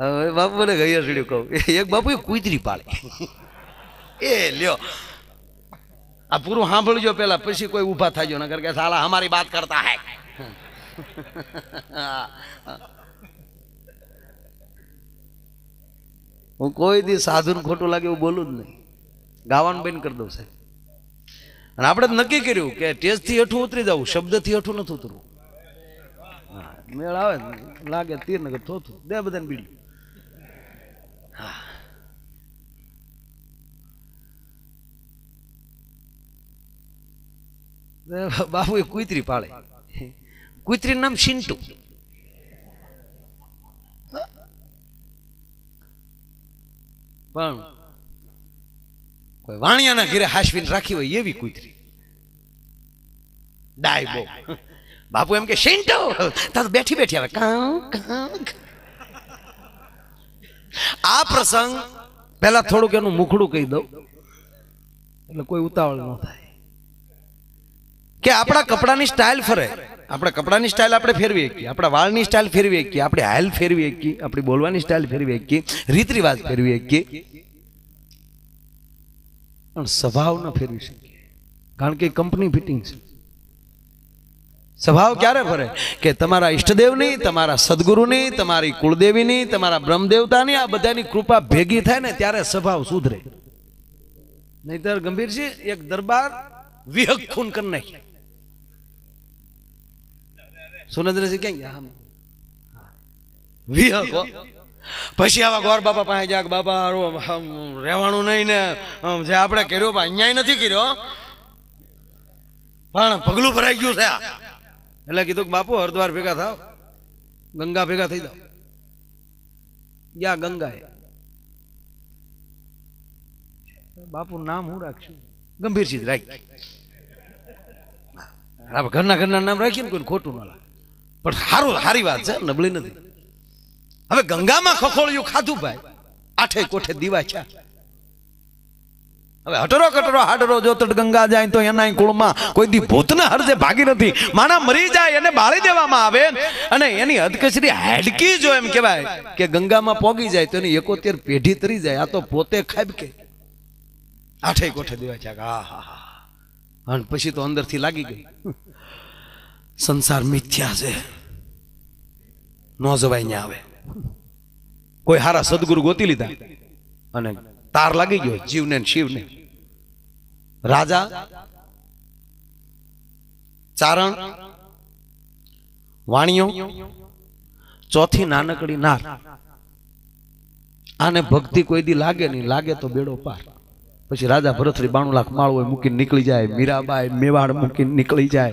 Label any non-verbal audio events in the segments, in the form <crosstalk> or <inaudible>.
હવે બાપુને ગઈ સીડ્યું કહું. એક બાપુ કુતરી પાળે. એ લ્યો. આ પૂરું સાંભળજો પેલા પછી કોઈ ઊભા થાજો નગર કે સાલા અમારી વાત કરતા હે. હું કોઈ દી સાધુને ખોટું લાગે એવું બોલું જ નહીં. ગાવાનું બંધ કરી દઉં સાહેબ. અને આપણે નક્કી કર્યું કે ટેજથી હેઠું ઉતરી જવું શબ્દથી હેઠું નથી ઉતરવું. હા, મેળ આવે લાગે તીર નગર થોથું. દે બધાને બીડ્યું હા. <laughs> બાપુ એ કુતરી પાળે કુતરી નામ શિન્ટુ પણ કોઈ વાણિયાના ઘરે હાશવીને રાખી હોય એવી કુતરી. ડાય બાપુ એમ કે શિન્ટુ તાર બેઠી બેઠી આવે. કાઉ કાઉ. આ પ્રસંગ પહેલા થોડુંક એનું મુખડું કહી દઉં. એટલે કોઈ ઉતાવળ ન થાય. કે આપણા કપડાની સ્ટાઇલ ફરે. આપણા કપડાની સ્ટાઇલ આપણે ફેરવી શકીએ આપણા વાળની સ્ટાઇલ ફેરવી શકીએ આપણી હાલ ફેરવી શકીએ આપણી બોલવાની સ્ટાઇલ ફેરવી શકીએ રીત રિવાજ ફેરવી શકીએ પણ સ્વભાવ ન ફેરવી શકીએ. કારણ કે કંપની ફિટિંગ છે. સ્વભાવ ક્યારે ફરે? કે તમારા ઈષ્ટદેવની, તમારા સદગુરુની, તમારી કુળદેવીની, તમારા બ્રહ્મદેવતાની આ બધાની કૃપા ભેગી થાય ને ત્યારે સ્વભાવ સુધરે. નહીતર ગંભીર છે એક દરબાર વિહક ખૂન કરી નાખ્યા સુરેન્દ્રસિંહ ક્યાં ગયા. વિહક પછી આવા ગોર બાપા પાસે જાગ બાપા રહેવાનું નહીં ને. જે આપણે કર્યો અહીંયા નથી કર્યો. પણ પગલું ભરાઈ ગયું આ. એટલે કીધું કે બાપુ, હરદ્વાર ભેગા થાવ. ગંગા ભેગા થઈ જાવ ગયા ગંગા બાપુ નામ હું રાખશું? ગંભીરસિંહ રાખી. આપણે ઘરના ઘરના નામ રાખીએ ને કોઈ ખોટું ના પણ સારું સારી વાત છે, નબળી નથી. હવે ગંગામાં ખખોળિયું ખાધું ભાઈ. આઠે કોઠે દીવા છે. હવે હટરો કટરો હાડરો જોતડ ગંગા જાય તો એના કુળમાં કોઈ દી ભૂતને હરજે ભાગી નથી. માના મરી જાય, એને બાળી દેવામાં આવે અને એની હદકસરી હાડકી જો એમ કહેવાય કે ગંગામાં પોગી જાય તો એની એકોતેર પેઢી તરી જાય. આ તો પોતે ખાબ કે. આઠે કોઠે દેવા છે. હા હા અને પછી તો અંદરથી લાગી ગઈ. સંસાર મિથ્યા છે. નો જવાય ને આવે. કોઈ હારા સદગુરુ ગોતી લીધા. અને તાર લાગી ગયો. જીવને શિવને. રાજા ચારણ વાણીઓ ચોથી નાનકડી નાર. આને ભક્તિ કોઈ દી લાગે નહીં લાગે તો બેડો પાર. પછી રાજા ભરતરી બાણું લાખ માળવો મૂકીને નીકળી જાય મીરાબાઈ મેવાડ મૂકીને નીકળી જાય.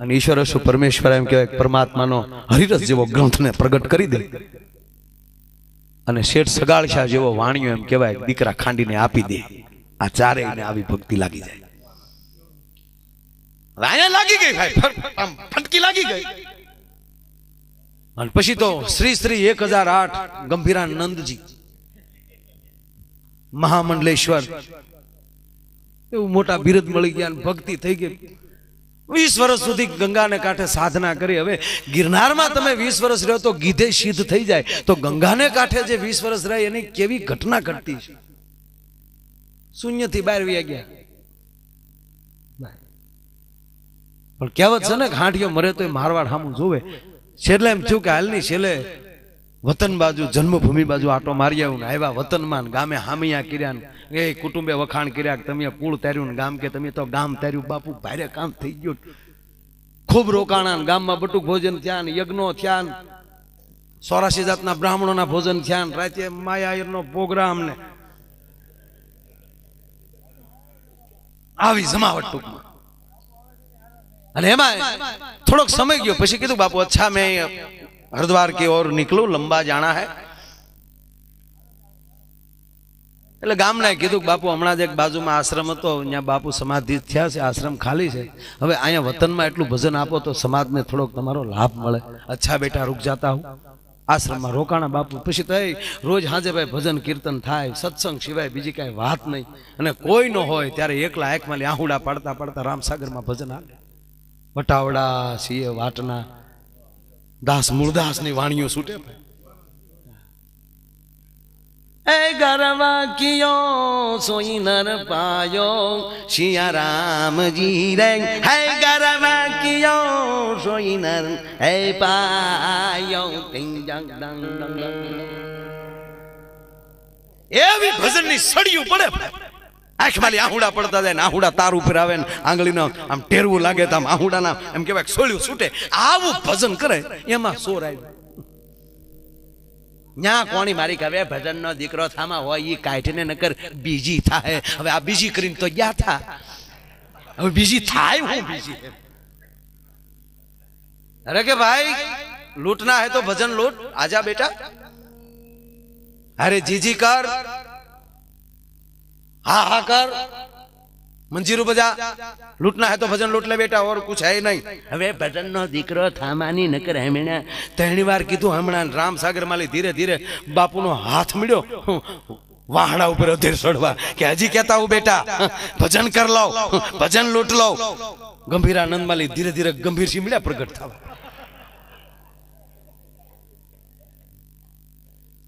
અને ઈશ્વર પરમેશ્વર એમ કહેવાય પરમાત્માનો હરિરસ જેવો ગ્રંથને પ્રગટ કરી દે. અને શેઠ સગાળશા જેવો વાણિયો એમ કહેવાય દીકરા ખાંડીને આપી દે. આ ચારેયને આવી ભક્તિ લાગી જાય. રાયા લાગી ગઈ ભાઈ આમ ફટકી લાગી ગઈ. અને પછી તો શ્રી શ્રી એક હજાર આઠ ગંભીરાનંદજી, મહામંડલેશ્વર, એવું મોટા બિરદ મળી ગયા ભક્તિ થઈ ગઈ. વીસ વર્ષ સુધી ગંગાને કાંઠે સાધના કરી. હવે ગિરનારમાં તમે વીસ વર્ષ રહ્યો તો ગીધે સિદ્ધ થઈ જાય. તો ગંગાને કાંઠે જે વીસ વર્ષ રહે, એની કેવી ઘટના ઘટતી છે? શૂન્યથી બહાર વ્યા પણ કહેવત છે ને હાંઠિયો મરે તો મારવાડ સામું જોવે. છેલ્લે એમ થયું કે હાલની છેલ્લે વતન બાજુ, જન્મભૂમિ બાજુ આટો મારી આવ્યું ને આવ્યા વતનમાં ગામે હામિયા કર્યા એ કુટુંબે વખાણ કર્યા તમે કુળ તાર્યું ગામ કે તમે તો ગામ તાર્યું. બાપુ, ભારે કામ થઈ ગયું. ખૂબ રોકાણા ગામમાં બટુક ભોજન થયા યજ્ઞો થયા ને જાતના બ્રાહ્મણોના ભોજન થયા રાતે માયાયરનો પ્રોગ્રામ ને આવી જમાવટ ટૂંકમાં. અને એમાં થોડોક સમય ગયો. પછી કીધું, બાપુ, અચ્છા, મેં હરદ્વાર કે ઓર નીકળું, લંબા જાણા હે. એટલે ગામના કીધું કે બાપુ, હમણાં જ એક બાજુમાં આશ્રમ હતો, ત્યાં બાપુ સમાધિ થયા છે, આશ્રમ ખાલી છે. હવે અહીંયા વતનમાં એટલું ભજન આપો તો સમાજને થોડોક તમારો લાભ મળે. અચ્છા બેટા, રૂક જાતા હું. આશ્રમમાં રોકાણા બાપુ. પછી તો રોજ હાજે ભાઈ ભજન કીર્તન થાય, સત્સંગ સિવાય બીજી કાંઈ વાત નહીં. અને કોઈ ન હોય ત્યારે એકલા એકમાં આહુડા પાડતા પાડતા રામસાગરમાં ભજન આવે. વટાવડા, સિંહ વાટના, દાસ મૂળદાસની વાણીઓ છૂટે ભાઈ. એ સોઈ નર પાયો, શિયા રામજી રે હે ગરવા કિયો, સોઈ નર, હે પાયો. એવી ભજનની સળિયું પડે. આંખમાં આહુડા પડતા જાય ને આહુડા તાર ઉપર આવે ને આંગળીનો આમ ટેરવું લાગે તો આમ આહુડાના એમ કહેવાય સોળ્યું છૂટે. આવું ભજન કરે, એમાં સોર આવી ન્યા કોણી મારી કવે ભજનનો દીકરો થામાં હોય એ કાઢીને નકર બીજી થાય. હવે આ બીજી કરીને તો ગયા થા. હવે બીજી થાય હું બીજી અરે કે ભાઈ લૂંટના હે તો ભજન લૂંટ. આજા બેટા. અરે જીજી કર. હા હા, કર. મંજીરું બજા લૂંટના હે તો ભજન લૂંટ લે બેટા, ઓર કુછ હે નહીં. હવે ભજન નો દીકરો થામાની નકર હમણાં ત્રણી વાર કીધું, હમણાં રામ સાગર માલી ધીરે ધીરે બાપુનો હાથ મળ્યો. વાહડા ઉપર અધેર છોડવા કે હજી કહેતા હું બેટા, ભજન કર લો ભજન લૂટ લો ગંભીરાનંદ માલી ધીરે ધીરે ગંભીર સિંહ મળ્યા પ્રગટ થવા.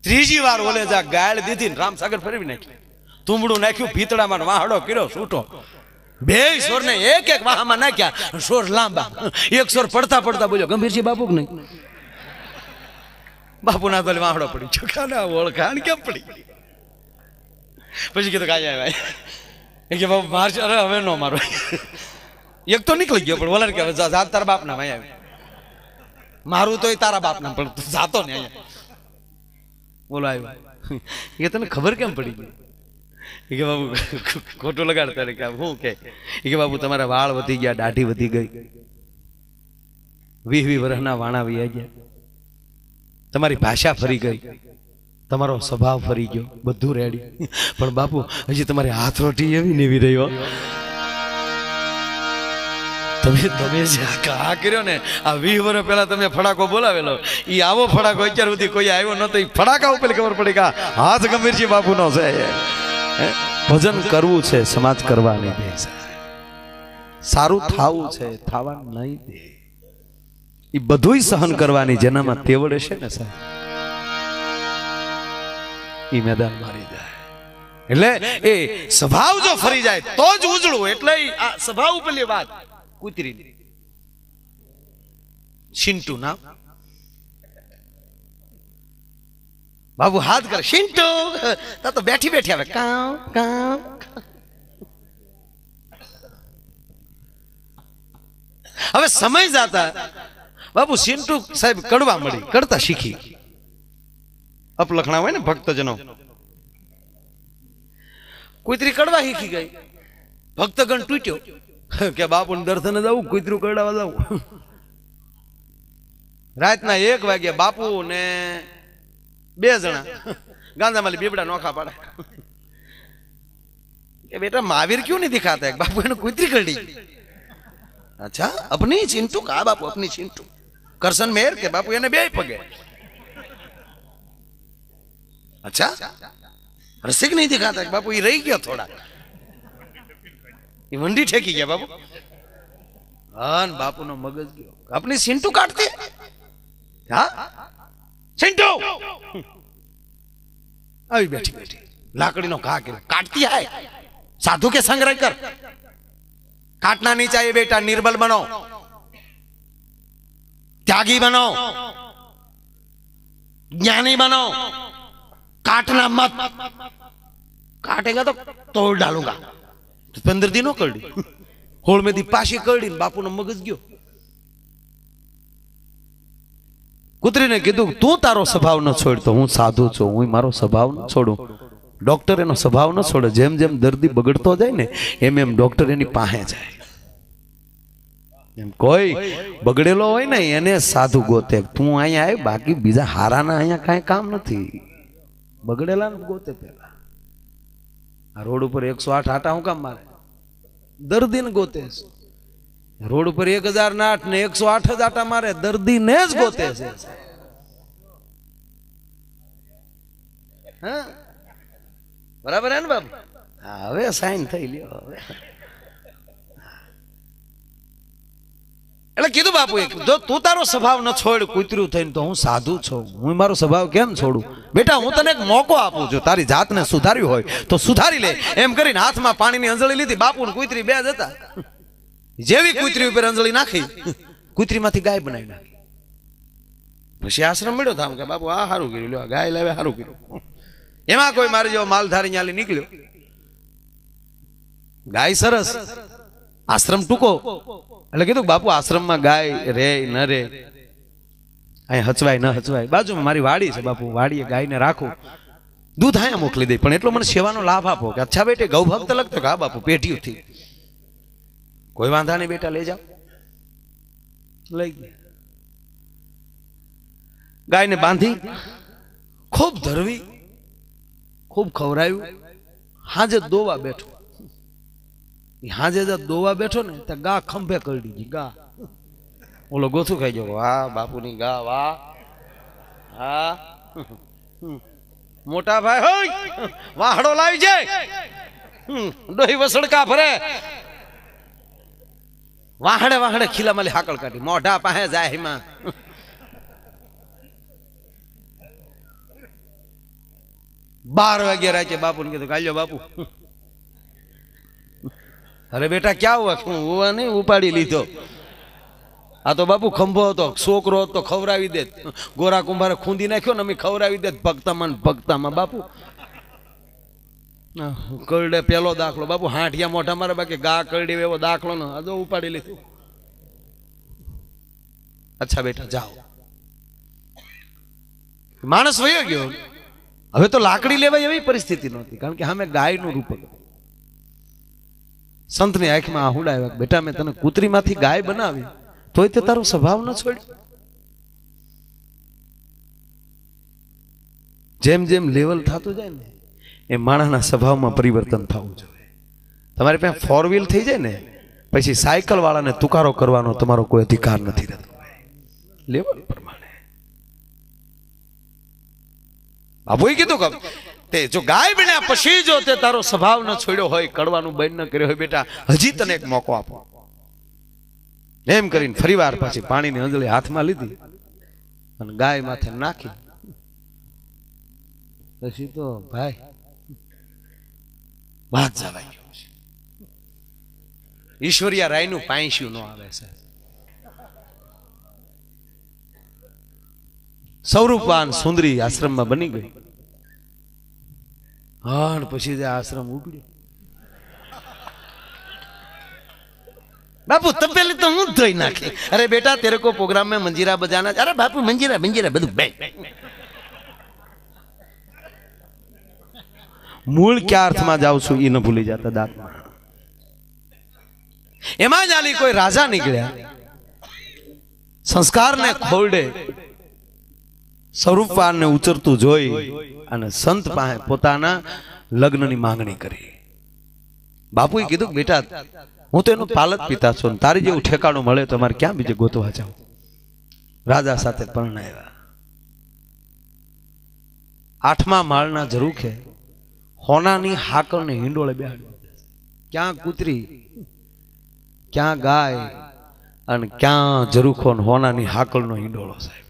ત્રીજી વાર ઓલે જા ગાળ દીધી રામ સાગર ફેરવી નાખી. તુંબડું નાખ્યું, ભીતડામાં વાહડો કર્યો, છૂટો. બે સ્વરને એક એક વાહમાં નાખ્યા સોર લાંબા. એક સોર પડતા પડતા બોલ્યો ગંભીરજી બાપુ કે નહીં? બાપુ ના તો વાહડો પડી ચોખાના ઓળખાણ કેમ પડી? પછી કીધું કાંઈ ભાઈ કે, બાપુ, માર અરે, હવે નો મારો. એક તો નીકળી ગયો, પણ વલણ કે જાત તારા બાપના ભાઈ આવી મારું તો તારા બાપના, પણ જાતો ને અહીંયા. બોલો આવ્યો. એ તને ખબર કેમ પડી ગઈ? કે બાબુ, ખોટું લગાડતા કે હું કે? કે બાબુ, તમારા વાળ વધી ગયા, દાઢી વધી ગઈ. વીસ વીસ વર્ષના વાણા વી ગયા. તમારી ભાષા ફરી ગઈ. તમારો સ્વભાવ ફરી ગયો. બધું રેડી પણ બાપુ, હજી તમારી હાથ રોટી એવી નેવી રહ્યો તમે તમે જે આ કર્યો ને, આ વીસ વર્ષ પહેલા તમે ફડાકો બોલાવેલો. એ આવો ફડાકો, અત્યાર સુધી કોઈ આવ્યો નતો. ઈ ફડાકા ઉપર ખબર પડી કે હાથ ગંભીરજી બાપુનો છે? ભજન કરવું છે, સમાજ કરવા નહીં દે સારું થાવું છે, થાવા નહીં દે. એ બધું સહન કરવાની, જેનામાં તેવડ છે ને સાહેબ? એ મેદાન મારી જાય. એટલે એ સ્વભાવ જો ફરી જાય, તો જ ઉજળું. એટલે આ સ્વભાવ પેલી વાત. કૂતરી શિન્ટુ નામ બાબુ હાથ કરે શિન્ટુ તા તો બેઠી બેઠી આવે. કામ કામ હવે સમય જાતા. બાબુ શિન્ટુ સાહેબ કડવા મળી. કડતા શીખી. અપલખણા હોય ને ભક્તજનો. કુતરી કડવા શીખી ગઈ. ભક્તગણ તૂટ્યો. કે બાપુને દર્શને જવું કુતરું કડાવા જવું રાતના એક વાગ્યા બાપુ ને બે જણા. ગાંધામાલી બીબડા નોખા પાડે. કે બેટા, મહાવીર ક્યુ નહીં દેખાતા બાપુ એને કુતરી કરડી. અચ્છા, અપની ચિંતુ કા બાપુ, અપની ચિંટુ? કરશન મેર કે બાપુ એને બે પગે? અચ્છા, રસિક નહીં દેખાતા બાપુ એ રહી ગયો થોડા. એ વંડી ઠેકી ગયા બાપુ. હા બાપુનો મગજ ગયો. આપની સિંટુ કાઢતી? હા? चिंटू अभी बैठी बैठी। लाकड़ी नो कहा काटती है? साधु के संग रहकर। काटना नहीं चाहिए बेटा, निर्बल बनो। त्यागी बनो। ज्ञानी बनो। काटना मत। काटेगा तो तोड़ डालूँगा। पंद्रह दिनों करडी। होड़ में दी पाशी करडी, बापू ने मगज गयो। કૂતરીને કીધું, તું તારો સ્વભાવ ન છોડ. હું સાધુ છું, હું મારો સ્વભાવ ન છોડું. ડોક્ટર એનો સ્વભાવ ન છોડે, જેમ જેમ દર્દી બગડતો જાય ને, એમ એમ ડોક્ટર એની પાસે જાય. કોઈ બગડેલો હોય ને, એને સાધુ ગોતે. તું અહીંયા આવ બાકી બીજા હારાના અહીંયા કાંઈ કામ નથી. બગડેલા ને ગોતે પેલા. આ રોડ ઉપર એકસો આઠ આટા હું કામ મારે? દર્દીને ગોતે છે. રોડ ઉપર એક હજાર ના આઠ ને એકસો આઠ જ આટા મારે દર્દીને જ ગોતે છે બરાબર હે ને બાબુ હવે સાઈન થઈ લ્યો હવે. એટલે કીધું બાપુ જો તું તારો સ્વભાવ ન છોડ કુતર્યું થઈને તો હું સાધુ છું. હું મારો સ્વભાવ કેમ છોડું? બેટા હું તને એક મોકો આપું છું. તારી જાતને સુધાર્યું હોય તો સુધારી લે. એમ કરીને હાથમાં પાણીની અંજળી લીધી બાપુ ને કૂતરી બે જ હતા. જેવી કૂતરી ઉપર અંજળી નાખી કૂતરીમાંથી ગાય બનાવી નાખી પછી આશ્રમ મળ્યો થામ કે બાપુ આ સારું કર્યું લ્યો ગાય લાવે સારું કર્યું એમાં કોઈ મારે જેવો માલધારી ન્યાલી નીકળ્યો ગાય સરસ આશ્રમ ટૂંકો એટલે કીધું કે બાપુ આશ્રમમાં ગાય રે ન રે અહીં હચવાય ન હચવાય બાજુમાં મારી વાડી છે બાપુ વાડીએ ગાયને રાખો દૂધ અહીંયા મોકલી દઈ પણ એટલો મને સેવાનો લાભ આપો કે અચ્છા બેટે ગૌ ભક્ત લગતો કે હા બાપુ પેઢીઓથી કોઈ વાંધા નહીં બેટા, લઈ જાઓ. લઈ ગયા ગાયને બાંધી, ખૂબ ધરવી, ખૂબ ખવરાયું હાજે દોવા બેઠો. હાજે જ દોવા બેઠો ને, ત્યાં ગા ખંભે કરી દીધી ગા. ઓલો ગોથું ખાઈ ગયો. વાહ, બાપુની ગા, વાહ. હા. મોટા ભાઈ હોય વાહડો લાવી જાય ડોહી વસડકા ભરે વાહડે વાહડે ખીલા માલી હાકળ કાઢી. મોઢા પાસે જાય એમાં. બાર વાગ્યા રાતે બાપુને કીધું કાલ્યો બાપુ. અરે બેટા, ક્યાં હોય હું હોવા નહીં? ઉપાડી લીધો. આ તો બાપુ ખંભો હતો. છોકરો હતો ખવરાવી દે ગોરા કુંભારે ખૂંદી નાખ્યો ને અમે ખવરાવી દે ભક્તામાં ભક્તામાં બાપુ. કરડે પેલો દાખલો. બાપુ હાંઠિયા મોઢા મારે, બાકી ગા કરડી એવો દાખલો ને. આ ઉપાડી લીધું. અચ્છા બેટા, જાઓ. માણસ વયો ગયો. હવે તો લાકડી લેવાય એવી પરિસ્થિતિ નહોતી, કારણ કે સામે ગાયનું રૂપ હતું. સંતની આંખમાં આહુડા આવ્યા બેટા, મેં તને કૂતરીમાંથી ગાય બનાવી. તોય તે તારો સ્વભાવ ન છોડ્યો. જેમ જેમ લેવલ થતું જાય ને એ માણસના સ્વભાવમાં પરિવર્તન થવું જોઈએ. તમારી પાસે ફોર વ્હીલ થઈ જાય ને, પછી સાયકલ વાળાને તુકારો કરવાનો તમારો કોઈ અધિકાર નથી રહેતો. લેવલ પ્રમાણે. બાપુએ કીધું કે તે જો ગાય બન્યા પછી જો તે તારો સ્વભાવ ન છોડ્યો હોય, કડવાનું બંધ ન કર્યો હોય, બેટા, હજી તને એક મોકો આપો. એમ કરીને ફરીવાર પાછી પાણીની અંજળી હાથમાં લીધી અને ગાય માથે નાખી. પછી તો ભાઈ ભાગ જવાય. ગયું છે ઈશ્વરિયા રાયનું પાંશ્યું ન આવે છે સ્વરૂપવાન સુંદરી આશ્રમમાં બની ગઈ. હણ પછી તે આશ્રમ ઉગડ્યો. બાપુ, તપેલી તો હું ધોઈ નાખી. અરે બેટા, તેરે કો પ્રોગ્રામ મેં મંજીરા બજાના અરે બાપુ, મંજીરા મંજીરા, બધું બે મૂળ ક્યાં અર્થમાં જાઉં છું એ ન ભૂલી જતા દાંતમાં. એમાં જ આલી કોઈ રાજા નીકળ્યા. સંસ્કારને ખોરડે સ્વરૂપવાનને ઉચરતું જોઈ અને સંત પાસે પોતાના લગ્નની માંગણી કરી. બાપુએ કીધું, બેટા, હું તો એનો પાલક પિતા છું તારી જેવું ઠેકાણું મળે તો મારે ક્યાં બીજે ગોતવા જાઉં? રાજા સાથે પરણાવ્યા આઠમા માળના ઝરૂખે હોનાની હાકરને હિંડોળે બેહાડ્યો. ક્યાં કૂતરી ક્યાં ગાય અને ક્યાં જરૂખો હોનાની હાકલનો હિંડોળો સાહેબ.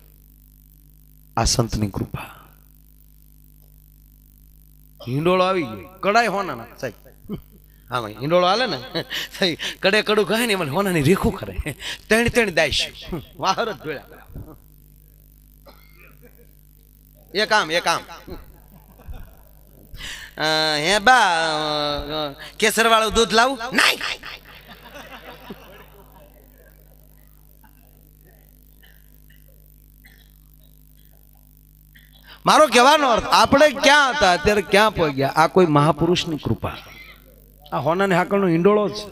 આ સંતની કૃપા. હિંડોળો આવી ગયો. કડાય હોના સાહેબ. હા ભાઈ હિંડોળો હાલે ને? કડે કડું કહે ને મને હોનાની રેખું કરે. તેણ તેણ દાઈશ વાહર જ જોયા. એ કામ એ કામ અ, હે બા કેસર વાળું દૂધ લાવું? નહીં મારો કહેવાનો અર્થ આપણે ક્યાં હતા? અત્યારે ક્યાં પહોંચ્યા? આ કોઈ મહાપુરુષની કૃપા. આ હોનાની હાકળનો હિંડોળો છે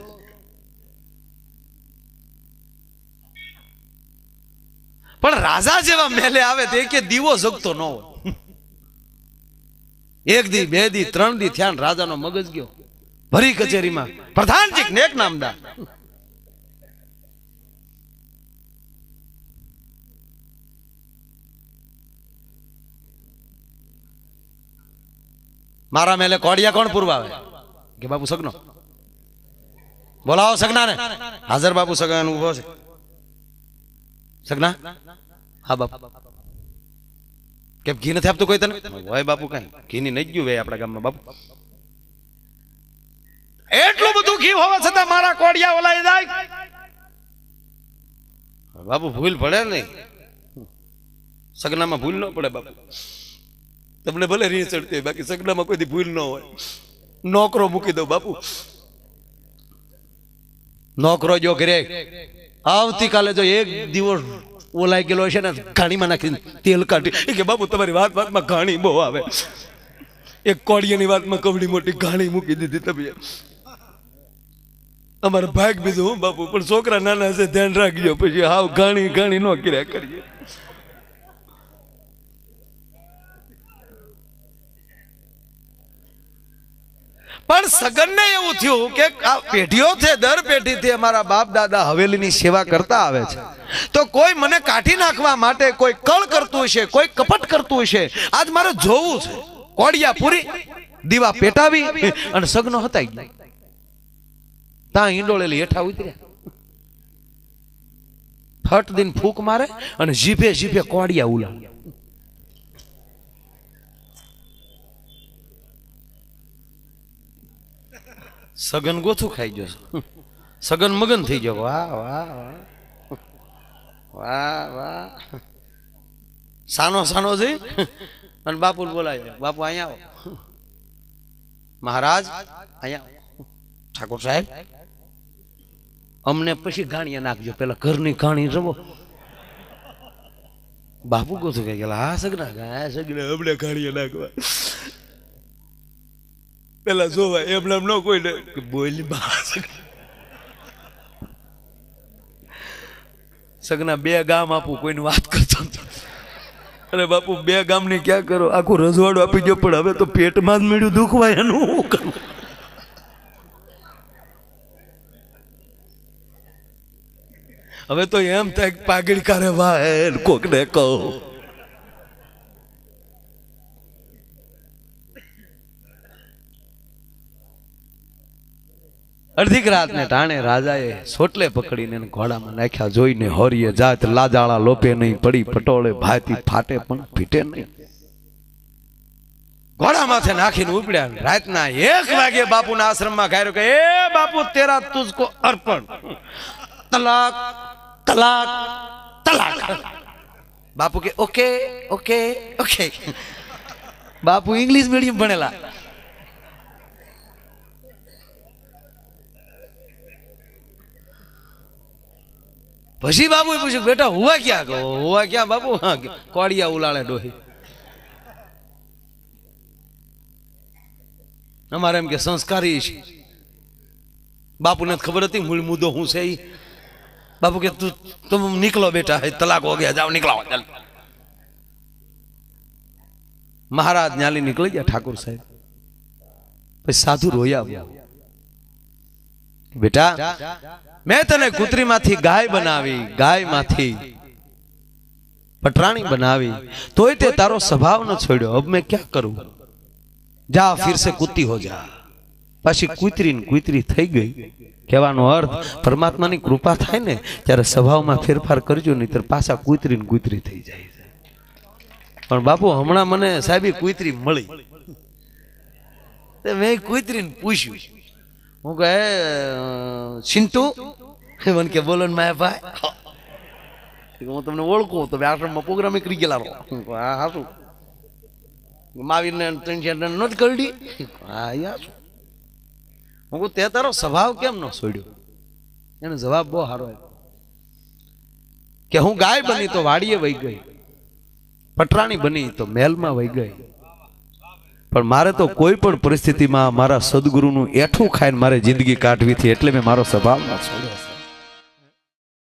પણ રાજા જેવા મેલે આવે તો કે દીવો જગતો ન હોય. એક દી, બે દી, ત્રણ દી થયા રાજાનો મગજ ગયો. ભરી કચેરીમાં. પ્રધાનજી, નેક નામદાર. મારા મેલે કોડિયા કોણ પૂરવાવે? કે બાપુ સગનો? બોલાવો સગના ને હાજર બાપુ સગન ઊભો છે. સગના? હા, બાપુ. કેમ ઘી નથી આપતું કોઈ તને? હોય બાપુ કઈ ઘીની નહીં ગયું ભાઈ આપણા ગામમાં બાપુ. એટલું બધું ઘી હોવા છતાં મારા કોડિયા ઓલાઈ જાય. બાપુ ભૂલ પડે નહીં. સગનામાં ભૂલ ન પડે બાપુ. તમને ભલે રીહ ચડતી હોય, બાકી સગનામાં કોઈ ભૂલ ન હોય. નોકરો મૂકી દો બાપુ. નોકરો જો ઘરે, આવતીકાલે જો એક દિવસ ઓલાઈ ગયેલો છે ને, ઘાણીમાં નાખીને તેલ કાઢી. એ કે બાપુ તમારી વાત વાતમાં ઘાણી બહુ આવે. એક કોડિયાની વાતમાં કવડી મોટી ઘાણી મૂકી દીધી તમે. અમારે ભાગ બીજું, હું બાપુ, પણ છોકરા નાના છે, ધ્યાન રાખજો, પછી હાવ ઘાણી ઘાણી નો કર્યા કરીએ. પણ સગનને એવું થયું કે આ પેઢીઓ છે, દર પેઢીથી અમારા બાપ દાદા હવેલીની સેવા કરતા આવે છે. તો કોઈ મને કાઢી નાખવા માટે કોઈ કળ કરતું હશે, કોઈ કપટ કરતું હશે, આજ મારે જોવું છે. કોડિયા પૂરી, દીવા પેટાવી અને સગનો હતા ત્યાં ઈંડોળેલી હેઠા ઉતર્યા. ફટ દિન ફૂક મારે અને જીભે જીભે કોડિયા ઉલા સગન ગોથું ખાઈ ગયો સગન મગન થઈ ગયો. વાહ વાહ વાહ. વાહ વાહ. સાનો સાનો જઈ અને બાપુ બોલાય બાપુ, અહીંયા આવો. મહારાજ, અહીંયા ઠાકોર સાહેબ, અમને પછી ગાણીએ નાખજો. પેલા ઘરની ઘાણી રમો. બાપુ કહે ગયેલા. હા, સગના. હા, સગના અમને ગાણીએ નાખવા. પેલા જોવા એમને એમ ન કોઈ બોલ સગના બે ગામ આપું કોઈને વાત કરતો. અરે બાપુ બે ગામની ક્યાં કરો આખું રજવાડું આપી દો પણ હવે તો પેટમાં જ મળ્યું દુખવાય એનું શું કરું હવે તો એમ થાય કે પાઘડી કારે વાહ કોક ને કહો અડધીક રાતને ટાણે રાજાએ સોટલે પકડીને ઘોડામાં નાખ્યા, જોઈને હોરીએ જાત લાજાળા લોપે નહીં, પડી પટોળે ભાતી ફાટે પણ ફીટે નહીં. ઘોડા નાખીને ઉપડ્યા. રાતના એક વાગે બાપુના આશ્રમમાં ગાયરો કે એ બાપુ, તેરા તુજકો અર્પણ. તલાક તલાક તલાક. બાપુ કે ઓકે ઓકે ઓકે. બાપુ ઇંગ્લિશ મીડિયમ ભણેલા. भसी बाबू पूछो बेटा हुआ क्या हुआ क्या बाबू हाँ कौड़िया उलाड़े डोहे हमारे एम के संस्कार बापू ने खबर थी मूल मुदो हूँ से ही बापू के तू तुम निकलो बेटा है तलाक हो गया जाओ निकलो चल महाराज न्याली निकल गया ठाकुर साहब साधु रोया बेटा મેં તને કુતરી માંથી ગાય બનાવી, ગાયમાંથી પટરાણી બનાવી. તોય તે તારો સ્વભાવ ન છોડ્યો. હવે મેં ક્યાં કરું? જા ફિરસે કૂતી હો જા. પછી કૂતરી કૂતરી થઈ ગઈ. કહેવાનો અર્થ, પરમાત્માની કૃપા થાય ને, ત્યારે સ્વભાવમાં ફેરફાર કરજો નહીં તો પાછા કૂતરી કૂતરી થઈ જાય પણ બાપુ, હમણાં મને સાહેબ કૂતરી મળી. મેં કૂતરીને પૂછ્યું. હું કહે ચિંટુ મને કે, બોલો ને માયા ભાઈ. હું. તમને ઓળખું તમે આશ્રમમાં પ્રોગ્રામ કરી ગયેલા રહો. હું હાશું માવીને જણ નથી કરડી હા યાર હું કહું, તે તારો સ્વભાવ કેમ ન છોડ્યો? એનો જવાબ બહુ સારો કે હું ગાય બની તો વાડીએ વહી ગઈ. પટરાણી બની તો મહેલમાં વહી ગઈ. પણ મારે તો કોઈ પણ પરિસ્થિતિમાં મારા સદગુરુનું એઠું ખાઈને મારે જિંદગી કાઢવી હતી એટલે મેં મારો સ્વભાવ ના છોડ્યો.